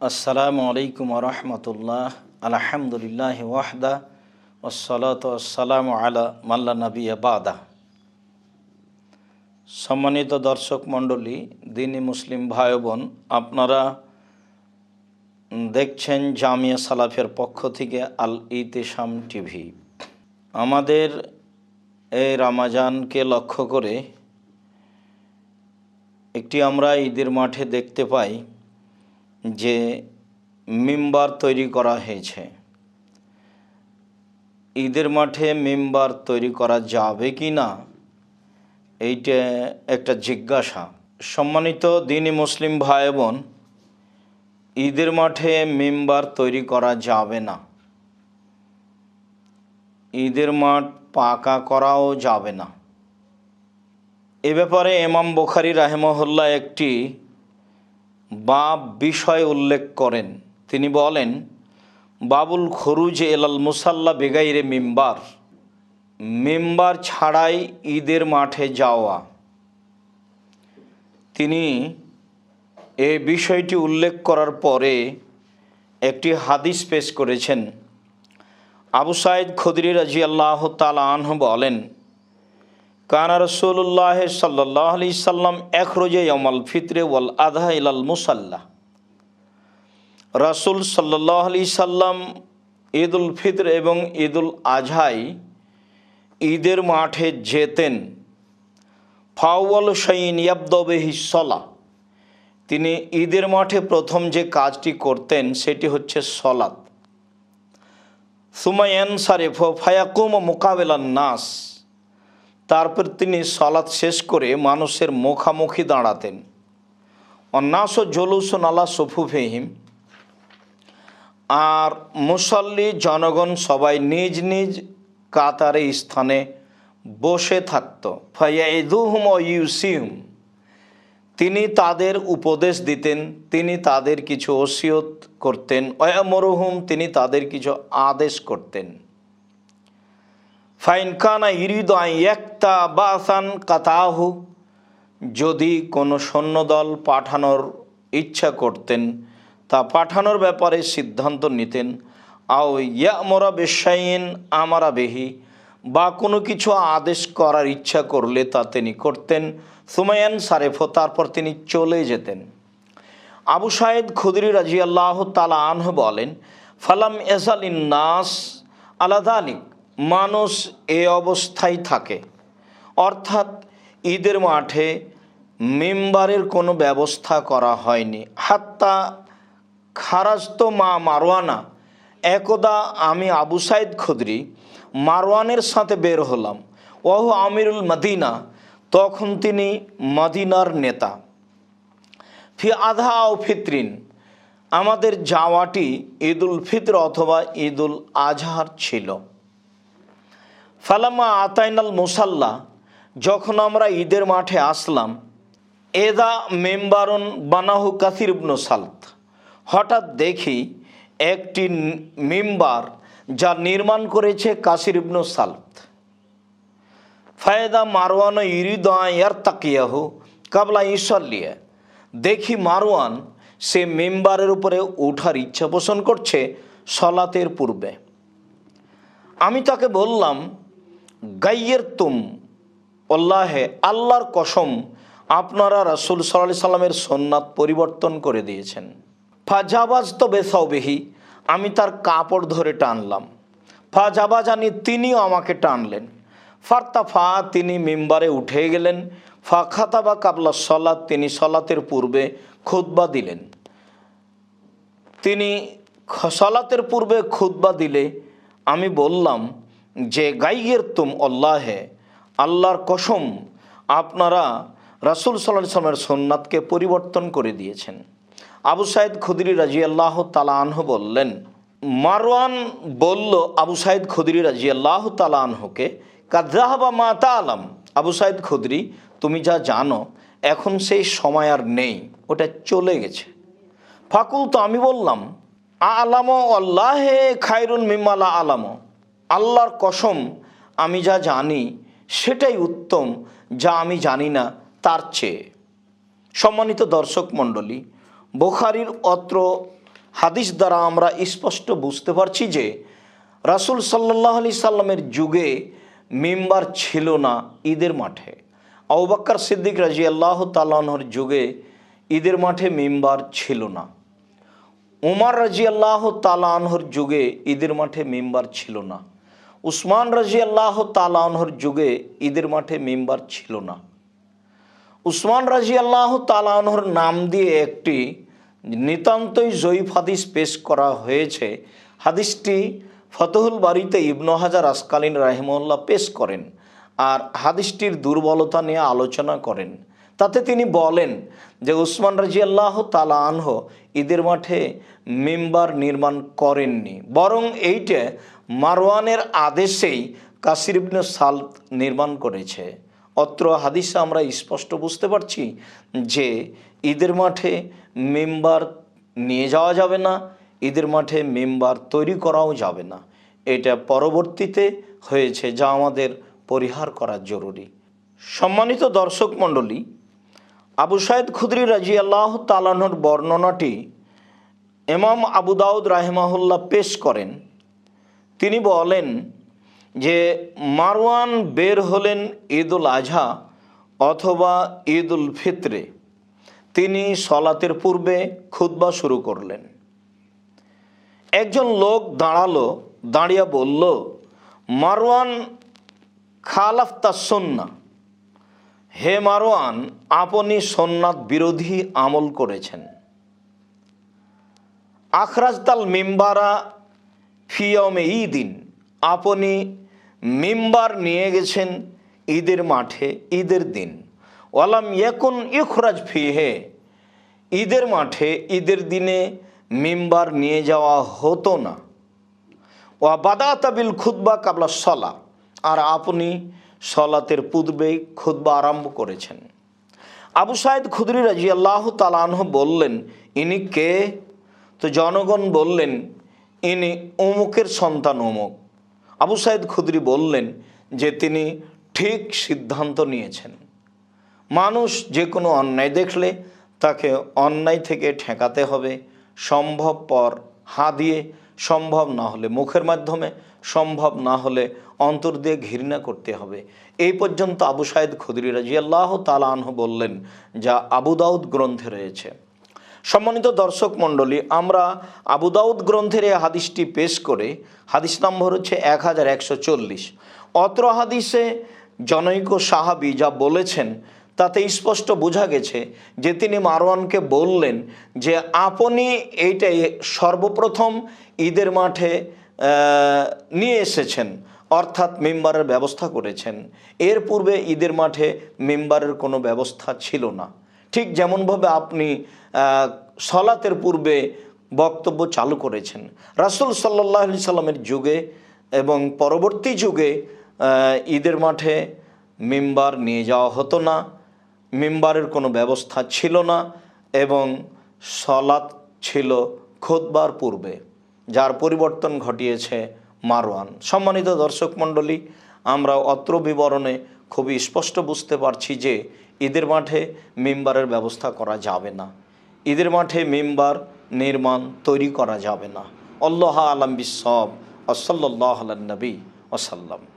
আসসালামু আলাইকুম রহমতুল্লাহ। আলহামদুলিল্লাহ ওয়াহদা ওসলাত আসসালামু আলা মাল্লা নবী বাদা। সম্মানিত দর্শক মণ্ডলী, দিনী মুসলিম ভাই বোন আপনারা দেখছেন জামিয়া সালাফের পক্ষ থেকে আল ইতেসাম টিভি। আমাদের এই রামাজানকে লক্ষ্য করে একটি আমরা ঈদের মাঠে দেখতে পাই যে মেম্বার তৈরি করা হয়েছে। ঈদের মাঠে মেম্বার তৈরি করা যাবে কি না, এইটা একটা জিজ্ঞাসা। সম্মানিত দিনী মুসলিম ভাই বোন ঈদের মাঠে মেম্বার তৈরি করা যাবে না। ঈদের মাঠ পাকা করাও যাবে না। এ ব্যাপারে এমাম বখারি রাহেমহল্লা একটি বাব বিষয় উল্লেখ করেন। তিনি বলেন, বাবুল খরুজ এলাল মুসাল্লা বেগাইরে মিম্বার। মেম্বার ছাড়াই ঈদের মাঠে যাওয়া। তিনি এ বিষয়টি উল্লেখ করার পরে একটি হাদিস পেশ করেছেন। আবু সাইদ খদরি রাজি আল্লাহ তালাহ বলেন কানা রসুল্লাহ সাল্লাহ আলি সাল্লাম এক রোজে ইয়মাল ফিতরে ওয়াল আধা ইলাল মুসাল্লাহ। রাসুল সাল্লাহ আলি সাল্লাম ঈদ উল ফিতর এবং ঈদ উল আজহাই ঈদের মাঠে যেতেন। ফাওয়াল শাইন ইয়াবদবেহি সলা। তিনি ঈদের মাঠে প্রথম যে কাজটি করতেন সেটি হচ্ছে সলাত সুমায়ান সারেফ ফায়াকুম মোকাবেলান নাস। তারপর তিনি সলাৎ শেষ করে মানুষের মুখামুখি দাঁড়াতেন। অন্যাস জলুসন আলা সফুফেহিম। আর মুসল্লি জনগণ সবাই নিজ নিজ কাতারে স্থানে বসে থাকত। ফাইয়াইদুহুম ও ইউসিহুম। তিনি তাদের উপদেশ দিতেন, তিনি তাদের কিছু ওসিয়ত করতেন। অয়ামরুহুম তিনি তাদের কিছু আদেশ করতেন। ফাইনকানা ইরিদ একটা বাসান কাতাহু। যদি কোনো সৈন্যদল পাঠানোর ইচ্ছা করতেন, তা পাঠানোর ব্যাপারে সিদ্ধান্ত নিতেন। আও ইয়ামরা বেশাইন আমারা বেহি, বা কোনো কিছু আদেশ করার ইচ্ছা করলে তা তিনি করতেন। সুমায়ান সারেফ তারপর তিনি চলে যেতেন। আবু সাইদ খুদরি রাজি আল্লাহ তালা আনহ বলেন, ফালাম এসালিন নাস আলাদা আলিক মানুষ এ অবস্থায় থাকে। অর্থাৎ ঈদের মাঠে মেম্বারের কোনো ব্যবস্থা করা হয়নি। হাত্তা খারাস্ত মা মারওয়ানা, একদা আমি আবু সাইদ খুদরি মারওয়ানের সাথে বের হলাম। ওহু আমিরুল মদিনা, তখন তিনি মদিনার নেতা। ফি আধা ও ফিতরিন, আমাদের যাওয়াটি ঈদুল ফিতর অথবা ঈদুল আজহার ছিল। ফালামা আতাইনাল মুসাল্লা, যখন আমরা ঈদের মাঠে আসলাম, এদা মেম্বারন বানাহু কাসির ইবনু সালত। হঠাৎ দেখি একটি মেম্বার যা নির্মাণ করেছে কাসির ইবনু সালত। ফায়দা মারওয়ান ইরিদায়ার তাকিয়াহু কাবলা ইসল্লিয়া দেখি মারওয়ান সে মেম্বারের উপরে ওঠার ইচ্ছা পোষণ করছে সলাতের পূর্বে। আমি তাকে বললাম গাইয়ের তুম অল্লাহে আল্লাহর কসম, আপনারা রাসুল সাল্লাহ সাল্লামের সোননাথ পরিবর্তন করে দিয়েছেন। ফাজাবাজ তো বেসাউবেহি, আমি তার কাপড় ধরে টানলাম। ফাজাবাজানি, তিনিও আমাকে টানলেন। ফার্তা ফা তিনি মেম্বারে উঠে গেলেন। ফা খাতাবা কাবলা সলাৎ তিনি সলাতের পূর্বে খুতবা দিলেন। তিনি সলাতের পূর্বে খুতবা দিলে আমি বললাম যে গাইয়ের তুম অল্লাহে, আল্লাহর কসম আপনারা রাসুল সাল্লাহ সাল্লামের সোননাথকে পরিবর্তন করে দিয়েছেন। আবু সাইদ খুদরি রাজি আল্লাহ তালাহ বললেন, মারওয়ান বলল আবু সাইদ খুদরি রাজি আল্লাহ তালাহকে কাদ্রাহাবা মা তা আলাম আবু সাইদ খুদরি, তুমি যা জানো, এখন সেই সময় আর নেই, ওটা চলে গেছে। ফাকুল তো আমি বললাম আলাম আল্লাহে খায়রুল মিমালা আলাম। আল্লাহর কসম আমি যা জানি, সেটাই উত্তম যা আমি জানি না তার চেয়ে। সম্মানিত দর্শক মণ্ডলী, বোখারির অত্র হাদিস দ্বারা আমরা স্পষ্ট বুঝতে পারছি যে রাসুল সাল্লাহ আলি সাল্লামের যুগে মেম্বার ছিল না ঈদের মাঠে। আউবাক্কার সিদ্দিক রাজি আল্লাহ তালাহর যুগে ঈদের মাঠে মেম্বার ছিল না। উমার রাজি আল্লাহ তালাহর যুগে ঈদের মাঠে মেম্বার ছিল না। উসমান রাজি আল্লাহ তালাহর যুগে ঈদের মাঠে মেম্বার ছিল না। উসমান রাজি আল্লাহ তালাহর নাম দিয়ে একটি নিতান্তই জয়ীফ হাদিস পেশ করা হয়েছে। হাদিসটি ফতহুল বাড়িতে ইবনু হাজার আসকালীন রাহিমউল্লাহ পেশ করেন আর হাদিসটির দুর্বলতা নিয়ে আলোচনা করেন। তাতে তিনি বলেন যে উসমান রাজি আল্লাহ তালা আনহ ঈদের মাঠে মেম্বার নির্মাণ করেননি, বরং এইটা মারওয়ানের আদেশেই কাসির ইবনে নির্মাণ করেছে। অত্র হাদিসে আমরা স্পষ্ট বুঝতে পারছি যে ঈদের মাঠে মেম্বার নিয়ে যাওয়া যাবে না, ঈদের মাঠে মেম্বার তৈরি করাও যাবে না। এটা পরবর্তীতে হয়েছে যা আমাদের পরিহার করা জরুরি। সম্মানিত দর্শক মণ্ডলী, আবু সাইদ খুদরি রাজি আল্লাহ তালানোর বর্ণনাটি এমাম আবু দাউদ রাহেমাহুল্লাহ পেশ করেন। তিনি বলেন যে, মারওয়ান বের হলেন ঈদুল আজহা অথবা ঈদ উল ফিত্রে। তিনি সলাতের পূর্বে খুতবা শুরু করলেন। একজন লোক দাঁড়াল, দাঁড়িয়ে বলল, মারওয়ান খালাফ তাসন্না হে মারওয়ান, আপনি সোননাথ বিরোধী আমল করেছেন। আখরাজতাল মিম্বারা ফিয়মে ঈদিন। আপনি মিম্বার নিয়ে গেছেন ঈদের মাঠে, ঈদের দিন। ওয়ালাম ইয়াকুন ইখরাজ ফিহে। ঈদের মাঠে, ঈদের দিনে মিম্বার নিয়ে যাওয়া হতো না। ওয়া বাদাতাবিল খুতবা কাবলা সলা। আর আপনি সলাতের পূর্বে খুতবা আরম্ভ করেছেন। আবু সাইদ খুদরি রাজি আল্লাহ তালানহ বললেন, ইনি কে? তো জনগণ বললেন ইনি অমুকের সন্তান অমুক। আবু সাইদ খুদরি বললেন যে তিনি ঠিক সিদ্ধান্ত নিয়েছেন। মানুষ যে কোনো অন্যায় দেখলে তাকে অন্যায় থেকে ঠেকাতে হবে। সম্ভবপর হা দিয়ে, সম্ভব না হলে মুখের মাধ্যমে, সম্ভব না হলে অন্তর দিয়ে ঘৃণা করতে হবে। এই পর্যন্ত আবু সাইদ খুদরি রাজি আল্লাহ তালাহ বললেন, যা আবু দাউদ গ্রন্থে রয়েছে। সম্মানিত দর্শক মণ্ডলী, আমরা আবু দাউদ গ্রন্থের এই হাদিসটি পেশ করে, হাদিস নম্বর হচ্ছে এক হাজার একশো চল্লিশ। অত্র হাদিসে জনৈক সাহাবি যা বলেছেন, তাতে স্পষ্ট বোঝা গেছে যে তিনি মারওয়ানকে বললেন যে, আপনি এইটাই সর্বপ্রথম ঈদের মাঠে নিয়ে এসেছেন, অর্থাৎ মেম্বারের ব্যবস্থা করেছেন। এর পূর্বে ঈদের মাঠে মেম্বারের কোনো ব্যবস্থা ছিল না। ঠিক যেমনভাবে আপনি সলাতের পূর্বে বক্তব্য চালু করেছেন। রাসুল সাল্লাহ সাল্লামের যুগে এবং পরবর্তী যুগে ঈদের মাঠে মেম্বার নিয়ে যাওয়া হতো না, মেম্বারের কোনো ব্যবস্থা ছিল না এবং সলাৎ ছিল খোদবার পূর্বে, যার পরিবর্তন ঘটিয়েছে মারওয়ান। সম্মানিত দর্শক মণ্ডলী, আমরা অত্র বিবরণে খুবই স্পষ্ট বুঝতে পারছি যে ঈদের মাঠে মেম্বারের ব্যবস্থা করা যাবে না। ঈদের মাঠে মেম্বার নির্মাণ তৈরি করা যাবে না। আল্লাহ আলম বিসব আল্লাহ নবী ওসাল্লাম